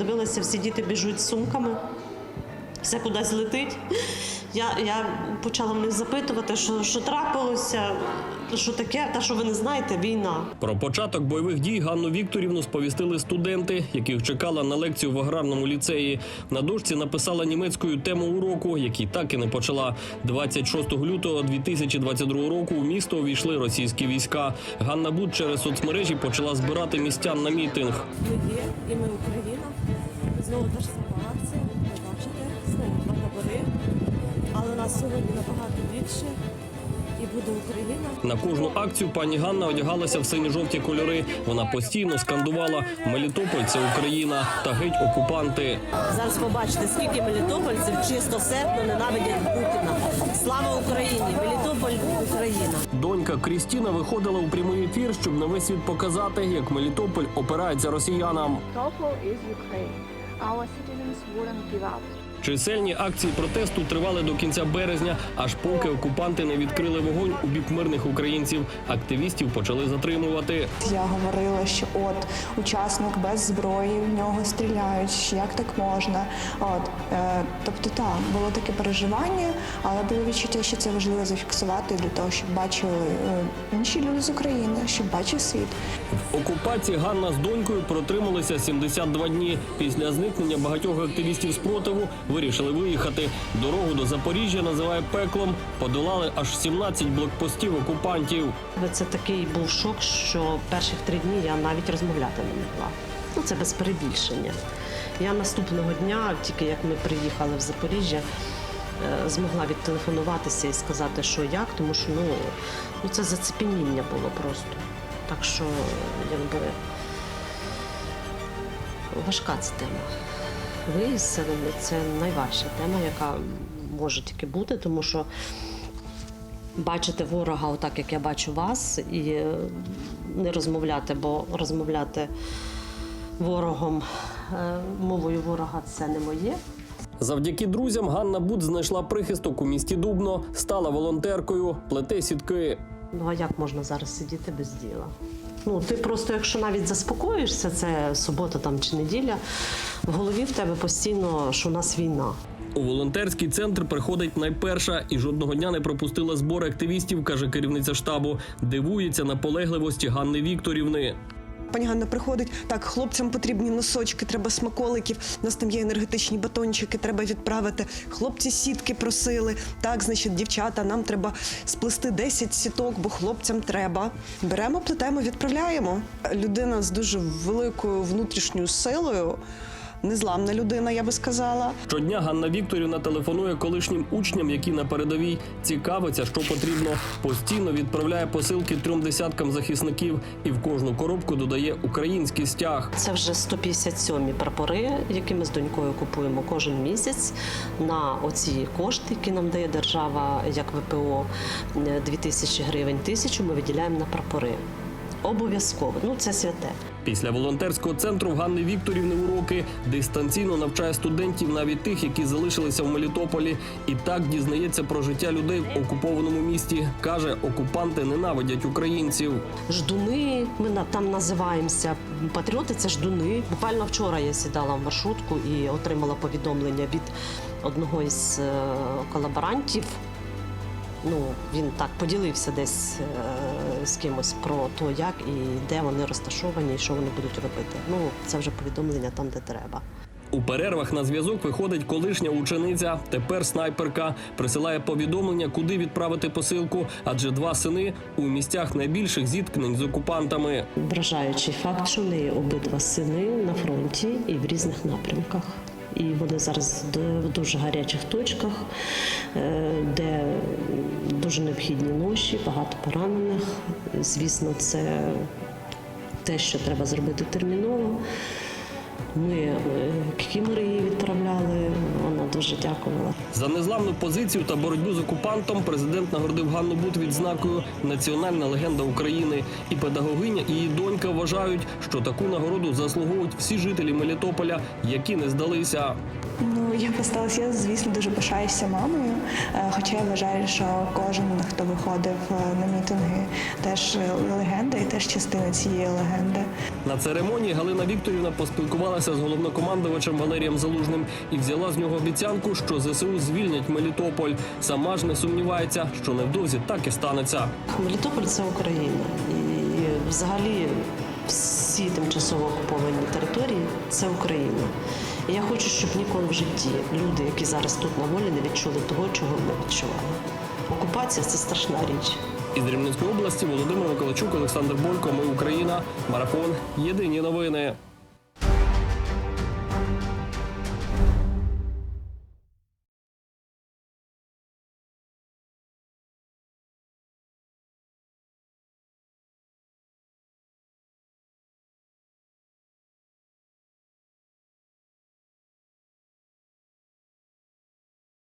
прокинулися, всі діти біжуть з сумками, все кудись летить. Я, я почала мене запитувати, що, що трапилося, що таке, та що ви не знаєте, війна. Про початок бойових дій Ганну Вікторівну сповістили студенти, яких чекала на лекцію в аграрному ліцеї. На дошці написала німецькою тему уроку, який так і не почала. 26 лютого 2022 року у місто увійшли російські війська. Ганна Буд через соцмережі почала збирати містян на мітинг. Ми є, і ми Україна. Знову та ж сама акція. Ви бачите, знову два табори. Але нас сьогодні набагато більше. І буде Україна. На кожну акцію пані Ганна одягалася в синьо-жовті кольори. Вона постійно скандувала Мелітополь це Україна та геть окупанти. Зараз побачите, скільки мелітопольців чистосердно ненавидять Путіна. Слава Україні! Мелітополь Україна! Донька Крістіна виходила у прямий ефір, щоб на весь світ показати, як Мелітополь опирається росіянам. Melitopol is Ukraine. Our citizens wouldn't give up. Чисельні акції протесту тривали до кінця березня, аж поки окупанти не відкрили вогонь у бік мирних українців. Активістів почали затримувати. Я говорила, що от учасник без зброї, в нього стріляють, як так можна. От е, тобто, так, було таке переживання, але було відчуття, що це важливо зафіксувати для того, щоб бачили е, інші люди з України, щоб бачив світ. В окупації Ганна з донькою протрималися 72 дні. Після зникнення багатьох активістів спротиву вирішили виїхати. Дорогу до Запоріжжя називає пеклом. Подолали аж 17 блокпостів окупантів. Це такий був шок, що перших три дні я навіть розмовляти не могла. Ну, це без перебільшення. Я наступного дня, тільки як ми приїхали в Запоріжжя, е, змогла відтелефонуватися і сказати, що як, тому що ну, ну це зацепеніння було просто. Так що, якби важка ця тема. Виїзд – це найважча тема, яка може тільки бути, тому що бачити ворога, отак як я бачу вас, і е, не розмовляти, бо розмовляти ворогом е, мовою ворога це не моє. Завдяки друзям Ганна Буд знайшла прихисток у місті Дубно, стала волонтеркою, плете сітки. Ну а як можна зараз сидіти без діла? Ну, ти просто, якщо навіть заспокоїшся, це субота там чи неділя, в голові в тебе постійно, що у нас війна. У волонтерський центр приходить найперша і жодного дня не пропустила збори активістів, каже керівниця штабу. Дивується наполегливості Ганни Вікторівни. Пані Ганна приходить. Так, хлопцям потрібні носочки, треба смаколиків. У нас там є енергетичні батончики, треба відправити. Хлопці сітки просили. Так, значить, дівчата, нам треба сплести 10 сіток, бо хлопцям треба. Беремо, плетемо, відправляємо. Людина з дуже великою внутрішньою силою, незламна людина, я би сказала. Щодня Ганна Вікторівна телефонує колишнім учням, які на передовій цікавиться, що потрібно. Постійно відправляє посилки трьом десяткам захисників і в кожну коробку додає український стяг. Це вже 157 прапори, які ми з донькою купуємо кожен місяць на оці кошти, які нам дає держава як ВПО 2000 гривень. Тисячу ми виділяємо на прапори. Обов'язково, ну це святе. Після волонтерського центру Ганни Вікторівни уроки дистанційно навчає студентів, навіть тих, які залишилися в Мелітополі, і так дізнається про життя людей в окупованому місті. каже, окупанти ненавидять українців. Ждуни, ми там називаємося. Патріоти це ждуни. Буквально вчора я сідала в маршрутку і отримала повідомлення від одного із е, колаборантів. Ну, він так поділився десь е, з кимось про те, як і де вони розташовані, і що вони будуть робити. Ну, це вже повідомлення там, де треба. У перервах на зв'язок виходить колишня учениця, тепер снайперка, присилає повідомлення, куди відправити посилку, адже два сини у місцях найбільших зіткнень з окупантами. Вражаючий факт, що неї обидва сини на фронті і в різних напрямках. І вони зараз в дуже гарячих точках, е, де дуже необхідні ноші, багато поранених. Звісно, це те, що треба зробити терміново. Ми е, Кікімори її відправляли, вона дуже дякувала. За незламну позицію та боротьбу з окупантом президент нагородив Ганну Бут відзнакою Національна легенда України. І педагогиня, і її донька вважають, що таку нагороду заслуговують всі жителі Мелітополя, які не здалися. Ну я поставилася, я звісно дуже пишаюся мамою. е, Хоча я вважаю, що кожен, хто виходив е, на мітинги, теж е, легенда і теж частина цієї легенди. На церемонії Галина Вікторівна поспілкувалася з головнокомандувачем Валерієм Залужним і взяла з нього обіцянку, що ЗСУ звільнять Мелітополь. Сама ж не сумнівається, що невдовзі так і станеться. Мелітополь це Україна. І взагалі всі тимчасово окуповані території це Україна. І я хочу, щоб ніколи в житті люди, які зараз тут на волі, не відчули того, чого ми відчували. Окупація це страшна річ. Із Рівненської області Володимир Миколачук, Олександр Бойко. Ми Україна. Марафон. Єдині новини.